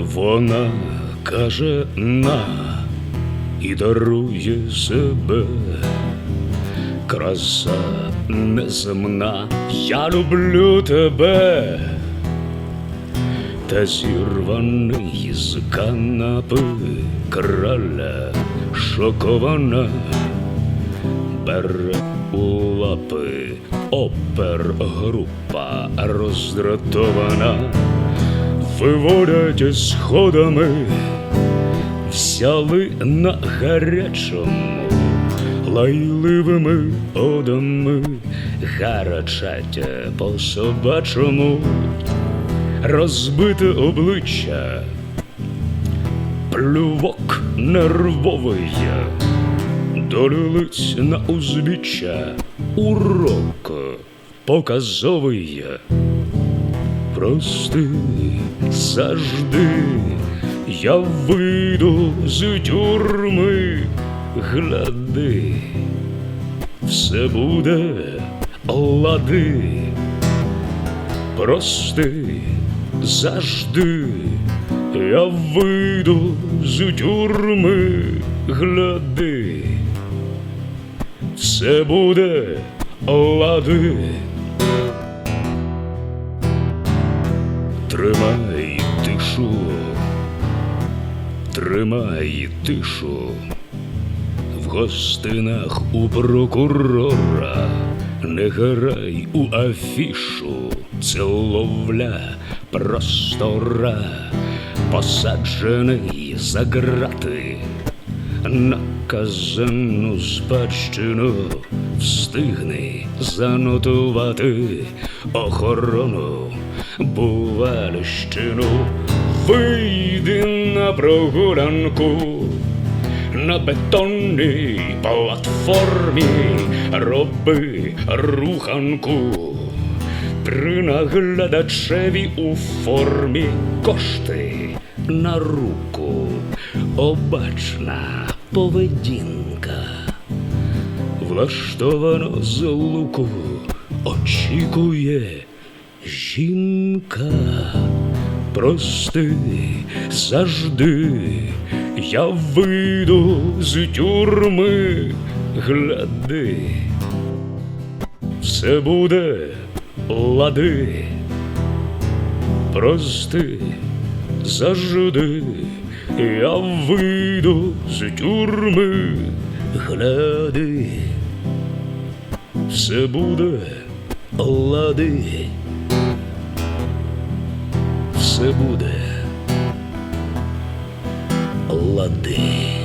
Вона каже на і дарує себе. Краса неземна, я люблю тебе, та зірваний з канапи краля шокована. Бере у лапи опергрупа роздратована, виводять сходами, взяли на гарячому, лайливими одами, гарячать по собачому, розбите обличчя, плювок нервовий. Долились на узбіччя урок показовий. Прости, завжди я вийду з тюрми, гляди, все буде лади. Прости, завжди я вийду з тюрми, гляди, все буде лади. Тримай тишу, в гостинах у прокурора, не грай у афішу, це ловля простора, посаджений за грати, наказану спадщину встигни занотувати охорону, бувальщину, вийди на прогулянку. На бетонній платформі роби руханку. При наглядачеві у формі кошти на руку, обачна поведінка. Влаштовано з луку очікує жінка. Прости, завжди я вийду з тюрми, гляди, все буде лади. Прости, завжди я вийду з тюрми, гляди, все буде лади все буде лади.